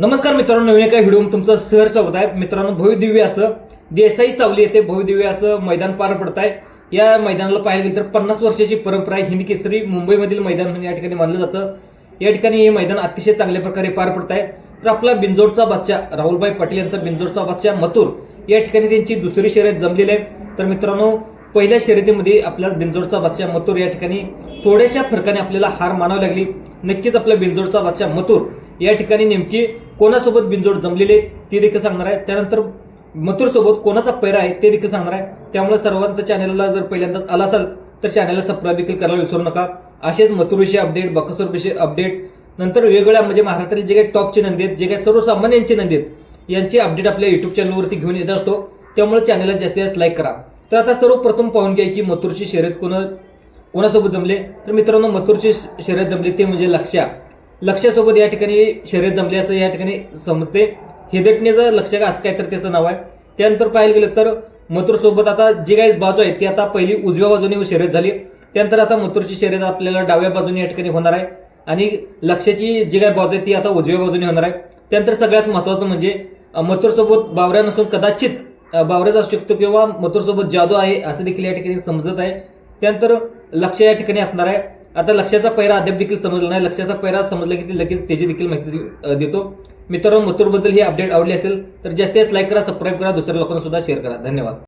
नमस्कार मित्रांनो नवीन एका व्हिडिओ तुमचं सहर स्वागत आहे. मित्रांनो भव्यदिव्य असं देसाई सावली येथे भविदिव्य असं मैदान पार पडत आहे या मैदानाला पाहायला गेलं तर पन्नास वर्षाची परंपरा आहे. हिंद केसरी मुंबईमधील मैदान म्हणून या ठिकाणी मानलं जातं. या ठिकाणी हे मैदान अतिशय चांगल्या प्रकारे पार पडत आहे तर आपला बिंजोडचा बादशा राहुलभाई पाटील यांचा बिंजोडचा बादशा मथुर या ठिकाणी त्यांची दुसरी शर्यत जमलेली आहे. तर मित्रांनो पहिल्या शर्यतीमध्ये आपला बिंजोडचा बादशा मथुर या ठिकाणी थोड्याशा फरकाने आपल्याला हार मानावी लागली. नक्कीच आपला बिंजोडचा बादशा मथुर या ठिकाणी नेमकी कोणासोबत बिनजोड जमलेले ते देखील सांगणार आहे. त्यानंतर मथुरसोबत कोणाचा पैरा आहे ते देखील सांगणार आहे. त्यामुळे सर्वांचं चॅनलला जर पहिल्यांदाच आला असाल तर चॅनलला सबस्क्राईब देखील करायला विसरू नका. असेच मथुरविषयी अपडेट बकासूरविषयी अपडेट नंतर वेगवेगळ्या म्हणजे महाराष्ट्रातील जे काही टॉपचे नंदी आहेत जे काही सर्वसामान्यांचे नंदी आहेत यांचे अपडेट आपल्या युट्यूब चॅनलवरती घेऊन येत असतो. त्यामुळे चॅनलला जास्तीत जास्त लाईक करा. तर आता सर्वप्रथम पाहून घ्या की मथुरची शर्यत कोण कोणासोबत जमले तर मित्रांनो मथुरची शर्यत जमली ते म्हणजे लक्ष्या. लक्ष्यासोबत या ठिकाणी शर्यत जमली असं या ठिकाणी समजते. हेदटण्याचं लक्ष का असं काय तर त्याचं नाव आहे. त्यानंतर पाहायला गेलं तर मथुरसोबत आता जी काही बाजू आहे ती आता पहिली उजव्या बाजूने शर्यत झाली. त्यानंतर आता मथुरची शर्यत आपल्याला डाव्या बाजूने या ठिकाणी होणार आहे. आणि लक्ष्याची जी काही बाजू आहे ती आता उजव्या बाजूने होणार आहे. त्यानंतर सगळ्यात महत्वाचं म्हणजे मथुरसोबत बावऱ्या नसून कदाचित बावऱ्याच असू शकतो किंवा मथुरसोबत जादू आहे असं देखील या ठिकाणी समजत आहे. त्यानंतर लक्ष या ठिकाणी असणार आहे. आता लक्षाचा पैरा अद्याप देखील समजला नाही. लक्षाचा पैरा समजला की ते लगेच त्याची देखील माहिती देतो. मित्रांनो मथुरबद्दल ही अपडेट आवडली असेल तर जास्तीत जास्त लाईक करा सबस्क्राईब करा दुसऱ्या लोकांना सुद्धा शेअर करा. धन्यवाद.